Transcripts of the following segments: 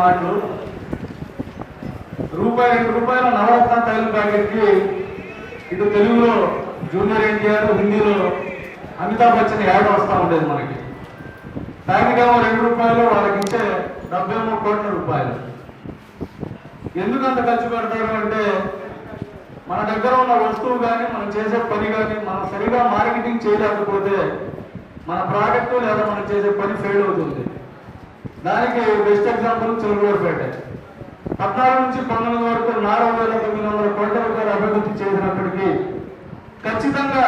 మాటలు. రూపాయి రెండు రూపాయల నవరత్న తైలం ప్యాకెట్కి ఇటు తెలుగులో జూనియర్ ఎన్టీఆర్ హిందీలో అమితాబ్ బచ్చన్ యాడ్ వస్తూ ఉండేది మనకి. ప్యాకెట్ ఏమో రెండు రూపాయలు వాళ్ళకి ఇచ్చే మూడు కోట్ల రూపాయలు. ఎందుకు అంత ఖర్చు పెడతారు అంటే మన దగ్గర ఉన్న వస్తువు కానీ మనం చేసే పని కానీ మనం సరిగా మార్కెటింగ్ చేయలేకపోతే మన ప్రోడక్ట్ లేదా మనం చేసే పని ఫెయిల్ అవుతుంది. దానికి బెస్ట్ ఎగ్జాంపుల్ చిలుగులూరుపేట పద్నాలుగు నుంచి పంతొమ్మిది వరకు నాలుగు వేల తొమ్మిది వందల కోట్ల రూపాయలు అభివృద్ధి చేసినప్పటికీ ఖచ్చితంగా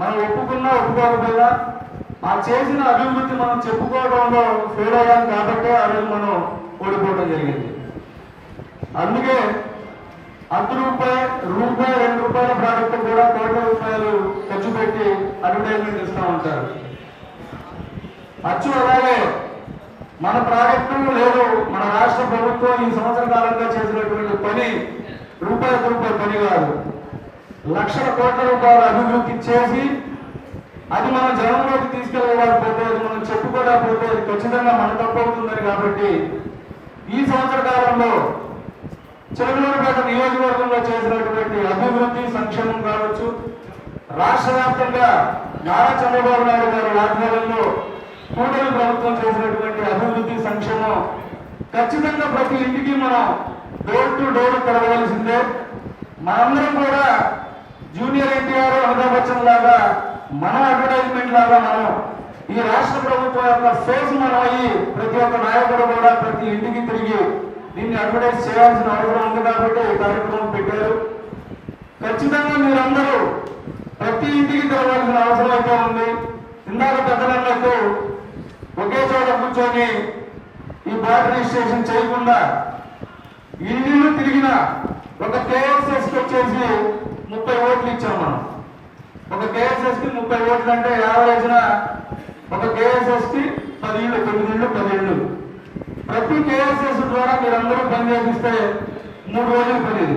మనం ఒప్పుకున్నా ఒప్పుకోకపోయినా ఆ చేసిన అభివృద్ధి మనం చెప్పుకోవడంలో ఫెయిల్ అయ్యాం కాబట్టి ఆ రోజు మనం ఓడిపోవడం జరిగింది. అందుకే అర్ధ రూపాయి రూపాయి రెండు రూపాయల ప్రోడక్ట్ కూడా కోట్ల రూపాయలు ఖర్చు పెట్టి అడ్వర్టైజ్మెంట్ ఇస్తూ ఉంటారు. అచ్చు అలాగే మన ప్రాజెక్టు లేదు మన రాష్ట్ర ప్రభుత్వం ఈ సంవత్సర కాలంగా చేసినటువంటి పని రూపాయి రూపాయి పని కాదు. లక్షల కోట్ల రూపాయల అభివృద్ధి చేసి అది మనం జనంలోకి తీసుకెళ్ళకపోతే అది మనం చెప్పుకోలేకపోతే అది ఖచ్చితంగా మన తప్పు కాబట్టి ఈ సంవత్సర కాలంలో చిలకలూరుపేట నియోజకవర్గంలో చేసినటువంటి అభివృద్ధి సంక్షేమం కావచ్చు. రాష్ట్ర వ్యాప్తంగా నారా చంద్రబాబు నాయుడు గారి ఆధ్వర్యంలో కూటమి ప్రభుత్వం చేసినటువంటి అభివృద్ధి సంక్షేమం ఖచ్చితంగా ప్రతి ఇంటికి మనం డోర్ టు డోర్ తిరగవలసిందే మనందరం కూడా జూనియర్ ఎన్టీఆర్ అమితాబ్ బచ్చన్ లాగా మన అడ్వర్టైజ్మెంట్ లాగా మనం ఈ రాష్ట్ర ప్రభుత్వం యొక్క ఫేస్ మనం అయ్యి ప్రతి ఒక్క నాయకుడు కూడా ప్రతి ఇంటికి తిరిగి దీన్ని అడ్వర్టైజ్ చేయాల్సిన అవసరం ఉంది కాబట్టి ఈ కార్యక్రమం పెట్టారు. ఖచ్చితంగా మీరందరూ ప్రతి ఇంటికి తెరవాల్సిన అవసరం అయితే ఉంది. ఇందాక పెద్దలకు ఒకే చోట కూర్చొని ఈ బాట్ రిజిస్ట్రేషన్ చేయకుండా ఇల్లు తిరిగిన ఒక కేఎస్ఎస్కి వచ్చేసి ముప్పై ఓట్లు ఇచ్చాం మనం. ఒక కేఎస్ఎస్కి ముప్పై ఓట్లు అంటే యావరేజ్ ఒక కేఎస్ఎస్కి పది ఇళ్ళు తొమ్మిది ఇళ్ళు పది ఇళ్ళు ప్రతి కేఎస్ఎస్ ద్వారా మీరందరూ పని చేపిస్తే మూడు రోజులు పనిది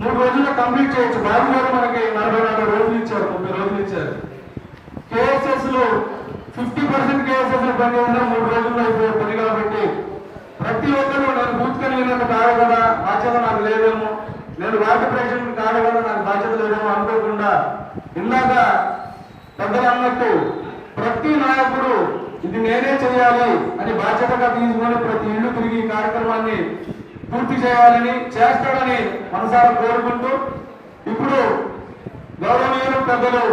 మూడు రోజుల్లో కంప్లీట్ చేయొచ్చు. బాబు గారు మనకి నలభై నలభై రోజులు ఇచ్చారు ముప్పై రోజులు ఇచ్చారు. కేఎస్ఎస్లో ఫిఫ్టీ పర్సెంట్ కేఎస్ఎస్ పని ఉన్నా మూడు రోజుల్లో అయిపోయే పని కాబట్టి ప్రతి ఒక్కరు నేను బూత్ కలిగినట్టు కాదు కదా బాధ్యత నాకు లేదేమో. నేను వార్డు ప్రెసిడెంట్ కాదు కదా నాకు బాధ్యత లేదేమో అనుకోకుండా ఇందాక పెద్దలు అన్నట్టు ప్రతి నాయకుడు ఇది నేనే చేయాలి అని బాధ్యతగా తీసుకొని ప్రతి ఇల్లు తిరిగి ఈ కార్యక్రమాన్ని పూర్తి చేయాలని చేస్తాడని మనసారా కోరుకుంటూ ఇప్పుడు గౌరవనీయులు పెద్దలు